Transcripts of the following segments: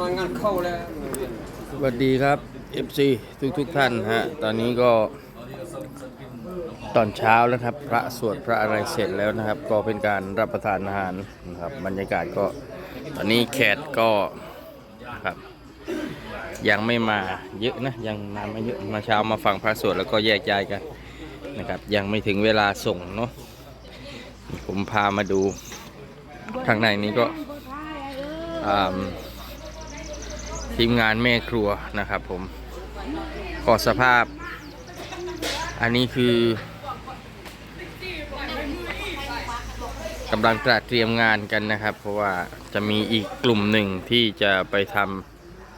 รายงานเข้าแล้วสวัสดีครับ FC ทุกทุกท่านฮะ ตอนนี้ก็ตอนเช้าแล้วครับ พระสวดพระอะไรเสร็จแล้วนะครับ ก็เป็นการรับประทานอาหารนะครับ บรรยากาศก็ตอนนี้แขกก็ครับ ยังไม่มาเยอะนะ ยังมาไม่เยอะมาเช้ามาฟังพระสวดแล้วก็แยกย้ายกันนะครับ ยังไม่ถึงเวลาส่งเนาะผมพามาดูข้างในนี้ก็ ทีมงานแม่ครัวนะครับผมก็สภาพ อันนี้คือกำลังตระเตรียมงานกันนะครับ เพราะว่าจะมีอีกกลุ่มหนึ่งที่จะไปท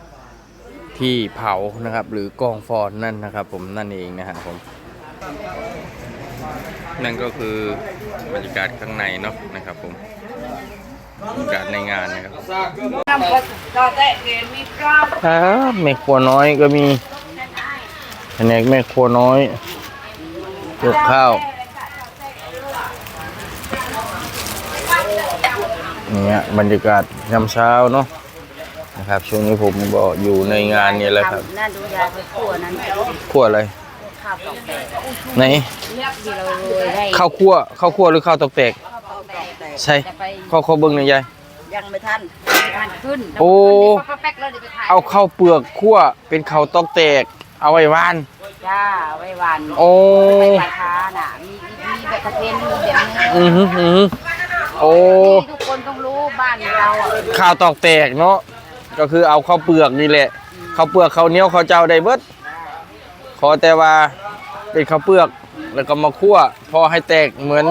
ำที่เผานะครับ หรือกองฟอนนั่นนะครับ ผมนั่นเองนะครับผม นั่นก็คือบรรยากาศข้างในเนาะนะครับผม กาศในงานนะครับนำก็ต่อแต่เกณฑ์มีกล้ามครับแม่ครัวน้อยก็มีแผนกแม่ครัวน้อยยกข้าวเนี่ยบรรยากาศยามเช้าเนาะนะครับช่วงนี้ผมก็อยู่ในงานนี้แหละครับน่าดูยาไปคั่วนั้นคั่วอะไรข้าวตอกแตกไหนที่เราโรยให้ข้าวคั่วข้าวคั่วหรือข้าวตอกแตก ข้าวตอกแตกใช่จะไปข้าวข้าวเบิ้งหน่อยยายยังไม่ทันทานขึ้นโอ้ป้าแป๊กแล้วเดี๋ยวไปถ่ายเอาข้าวเปลือกคั่วเป็นข้าวตอกแตก เอาไว้วานจ้าไว้หวานโอ้ไปปลาค้าน่ะมีมีแบบกระเทียมมีแบบนี้อือหืออือหือโอ้ทุกคนต้องรู้บ้านเราอะข้าวตอกแตกเนาะก็คือเอาข้าวเปลือกนี่แหละข้าวเปลือกข้าวเหนียวข้าวเจ้าได้เบิดขอแต่ว่าเป็นข้าวเปลือกแล้วก็มาคั่วพอให้แตกเหมือน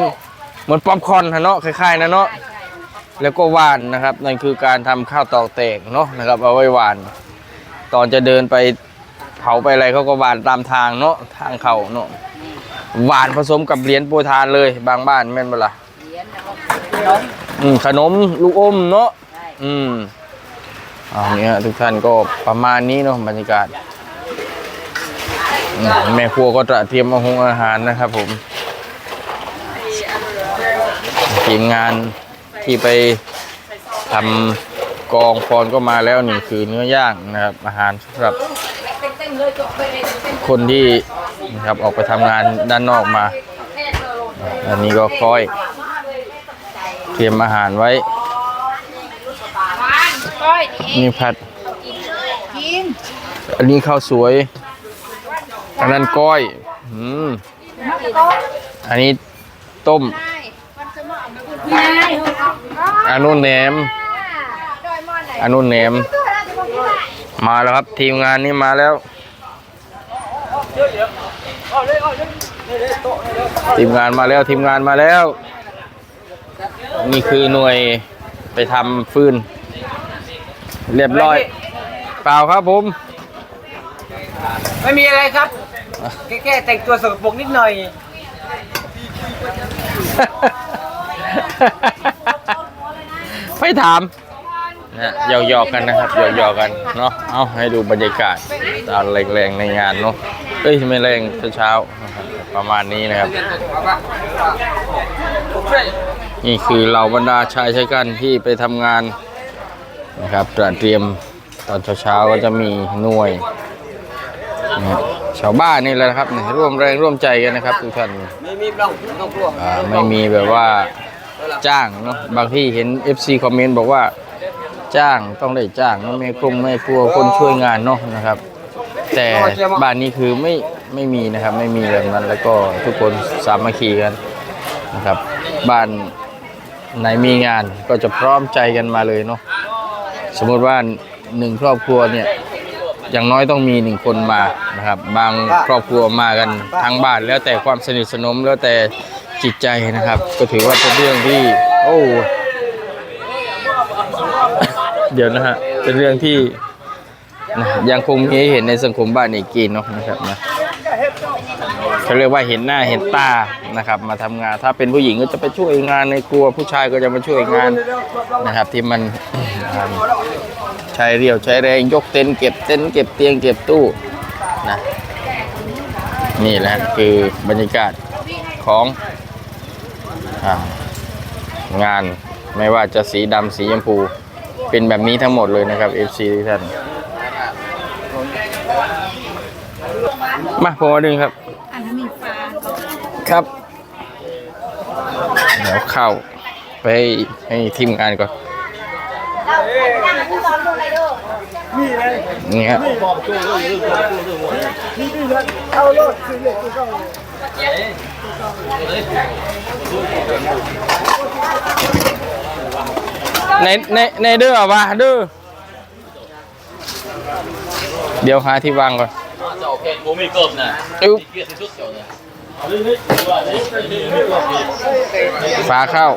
เหมือนป๊อปคอร์นะเนาะคล้ายๆนะเนาะแล้วก็หวานนะครับ นั่นคือการทำข้าวตอกแตกเนาะนะครับ เอาไว้หวาน ตอนจะเดินไปเผาไปอะไรเขาก็หวานตามทางเนาะทางเขาเนาะหวานผสมกับเหรียญโปรทานเลย บางบ้านแม่นบ่ล่ะเหรียญแล้วก็ขนมอืมขนมลูกอมเนาะอืมเอาเนี่ยทุกท่านก็ประมาณนี้เนาะบรรยากาศแม่ครัวก็ตระเตรียมอาหงอาหารนะครับผม ทีมงานที่ไปทำกองฟอนก็มาแล้วนี่คือเนื้อย่างนะครับ อาหารสำหรับคนที่นะครับออกไปทำงานด้านนอกมา อันนี้ก็ค่อยเตรียมอาหารไว้นี่ผัด อันนี้ข้าวสวย อันนั้นก้อย อืม อันนี้ต้ม อันนู้นแหนมอันนู้นแหนม มาแล้วครับทีมงานนี้มาแล้ว ทีมงานมาแล้วทีมงานมาแล้ว นี่คือหน่วยไปทำฟืน เรียบร้อย เปล่าครับผม ไม่มีอะไรครับแค่แค่แต่งตัวสกปรกนิดหน่อย ไปถามนะหยอกๆกันนะครับหยอกๆกันเนาะเอาให้ดูบรรยากาศตอนแรงๆในงานเนาะเอ้ยไม่แรงเช้าๆประมาณนี้นะครับ นี่คือเหล่าบรรดาชายชายกันที่ไปทำงานนะครับเตรียมตอนเช้าๆก็จะมีหน่วยชาวบ้านนี่แหละนะครับร่วมแรงร่วมใจกันนะครับทุกท่านไม่มีปล้องต้องกลัวไม่มีแบบว่า จ้างเนาะบางที่เห็น FC คอมเมนต์บอกว่าจ้างต้องได้จ้างเนาะไม่กลุ่มไม่กลัวคนช่วยงานเนาะนะครับ แต่บ้านนี้คือไม่ไม่มีนะครับ ไม่มีแบบนั้นแล้วก็ทุกคนสามัคคีกันนะครับ บ้านไหนมีงานก็จะพร้อมใจกันมาเลยเนาะสมมติว่าหนึ่งครอบครัวเนี่ยอย่างน้อยต้องมีหนึ่งคนมานะครับ บางครอบครัวมากันทั้งบ้านแล้วแต่ความสนิทสนมแล้วแต่ จิตใจนะครับ ก็ถือว่าเป็นเรื่องที่ โอ้เดี๋ยวนะฮะเป็นเรื่องที่นะยังคงมีเห็นในสังคมบ้านเอกกีนเนาะนะครับนะเขาเรียกว่าเห็นหน้าเห็นตานะครับ มาทำงานถ้าเป็นผู้หญิงก็จะไปช่วยงานในครัวผู้ชายก็จะมาช่วยงานนะครับ ที่มันใช้เรียวใช้แรงยกเต็นเก็บเต็นเก็บเตียงเก็บตู้นะนี่แหละคือบรรยากาศของ งานไม่ว่าจะสีดำสีชมพู เป็นแบบนี้ทั้งหมดเลยนะครับ FC ทุกท่าน มาผมมาดึงครับ อันนั้นมีฟ้าครับ เดี๋ยวเข้าไปให้ทีมงานก่อน นี่ครับในในในเด้อวะเด้อเดี๋ยวหาที่วางก่อนจะโอเคผมมีก บนะอึ๊บเกียร์ชุดเดียวนะฝาเข้า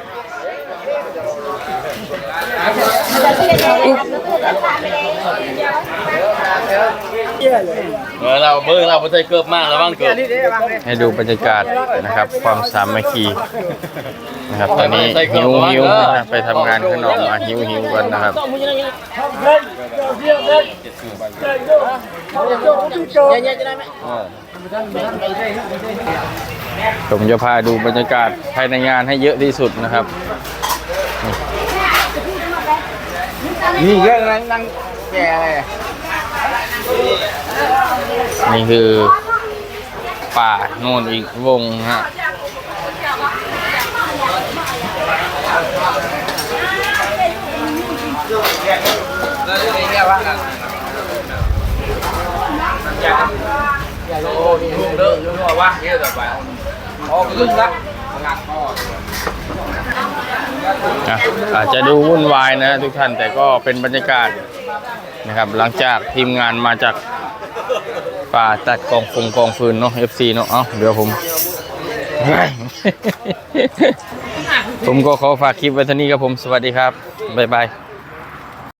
เออเราเบิ้งเราไม่ใช่เกิบมากแล้วบ้างเกิบให้ดูบรรยากาศนะครับ ความสามัคคีนะครับตอนนี้หิวหิวนะครับไปทำงานข้างนอกมาหิวหิวกันนะครับผมจะพาดูบรรยากาศภายในงานให้เยอะที่สุดนะครับนี่เยอะนั่งนั่งแก่เลย นี่คือป่าโน่นอีกวงฮะโอ้นี่ลุงเด้อลุงว่าเยอะแบบไปอ๋อลุงละงานพ่ออะอาจจะดูวุ่นวายนะทุกท่านแต่ก็เป็นบรรยากาศ นะครับ หลังจากทีมงานมาจากป่าตัดกองฟงกองฟืนเนาะ FC เนาะ เอ้าเดี๋ยวผม ผมก็ขอฝากคลิปไว้เท่านี้ครับผม สวัสดีครับ บ๊ายบาย